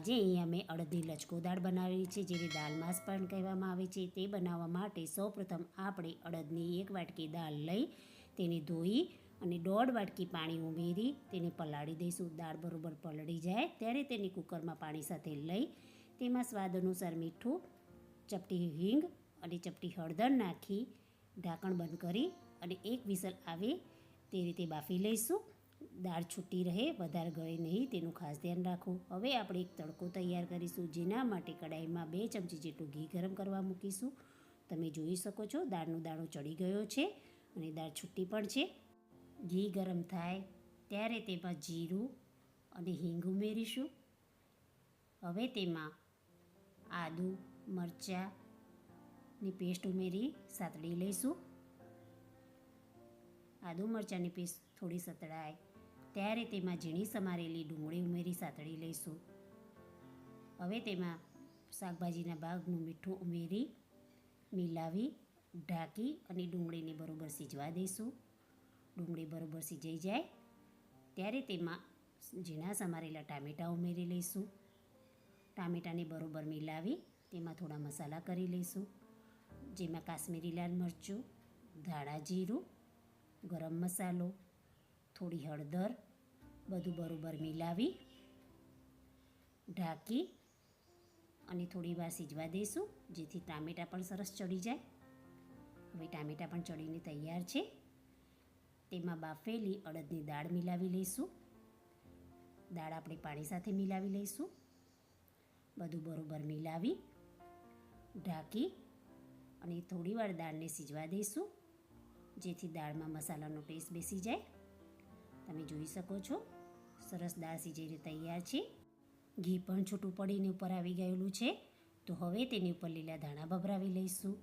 આજે અહીંયા મેં અડધી લચકો દાળ બનાવી છે, જેને દાળ માસ પણ કહેવામાં આવે છે. તે બનાવવા માટે સૌપ્રથમ આપણે અડદની એક વાટકી દાળ લઈ તેને ધોઈ અને દોઢ વાટકી પાણી ઉમેરી તેને પલાળી દઈશું. દાળ બરોબર પલળી જાય ત્યારે તેને કુકરમાં પાણી સાથે લઈ તેમાં સ્વાદ અનુસાર મીઠું, ચપટી હિંગ અને ચપટી હળદર નાખી ઢાંકણ બંધ કરી અને એક વિસલ આવે તે રીતે બાફી લઈશું. દાળ છૂટી રહે, વધારે ગળે નહીં, તેનું ખાસ ધ્યાન રાખો. હવે આપણે એક તડકો તૈયાર કરીશું, જેના માટે કડાઈમાં બે ચમચી જેટલું ઘી ગરમ કરવા મૂકીશું. તમે જોઈ શકો છો, દાળનો દાણો ચડી ગયો છે અને દાળ છૂટી પણ છે. ઘી ગરમ થાય ત્યારે તેમાં જીરું અને હિંગ ઉમેરીશું. હવે તેમાં આદુ મરચાંની પેસ્ટ ઉમેરી સાતળી લઈશું. આદુ, મરચાંની પેસ્ટ થોડી સતળાય. ત્યારે તેમાં ઝીણી સમારેલી ડુંગળી ઉમેરી સાતળી લઈશું. હવે તેમાં શાકભાજીના ભાગનું મીઠું ઉમેરી, મિલાવી, ઢાંકી અને ડુંગળીને બરોબર સીજવા દઈશું. ડુંગળી બરોબર સીજાઈ જાય, ત્યારે તેમાં ઝીણા સમારેલા ટામેટાં ઉમેરી લઈશું. ટામેટાને બરોબર મિલાવી તેમાં થોડા મસાલા કરી લઈશું, જેમાં કાશ્મીરી લાલ મરચું, ધાણા જીરું, ગરમ મસાલો થોડી હળદર બધું બરોબર મિલાવી, ઢાંકી અને થોડી વાર સીજવા દઈશું, જેથી ટામેટાં પણ સરસ ચડી જાય. હવે ટામેટાં પણ ચડીને તૈયાર છે. તેમાં બાફેલી અડદની દાળ મિલાવી લઈશું. દાળ આપણે પાણી સાથે મિલાવી લઈશું. બધું બરોબર મિલાવી, ઢાંકી અને થોડીવાર દાળને સીજવા દઈશું, જેથી દાળમાં મસાલાનો ટેસ્ટ બેસી જાય. તમે જોઈ શકો છો. સરસ દાળ સીજેરી તૈયાર છે. ઘી પણ છૂટું પડીને ઉપર આવી ગયેલું છે. તો હવે તેની ઉપર લીલા ધાણા ભભરાવી લઈશું.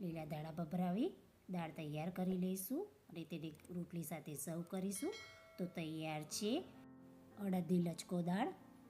લીલા ધાણા ભભરાવી, દાળ તૈયાર કરી લઈશું અને તેને રોટલી સાથે સર્વ કરીશું. તો તૈયાર છે અડદની લચકો દાળ.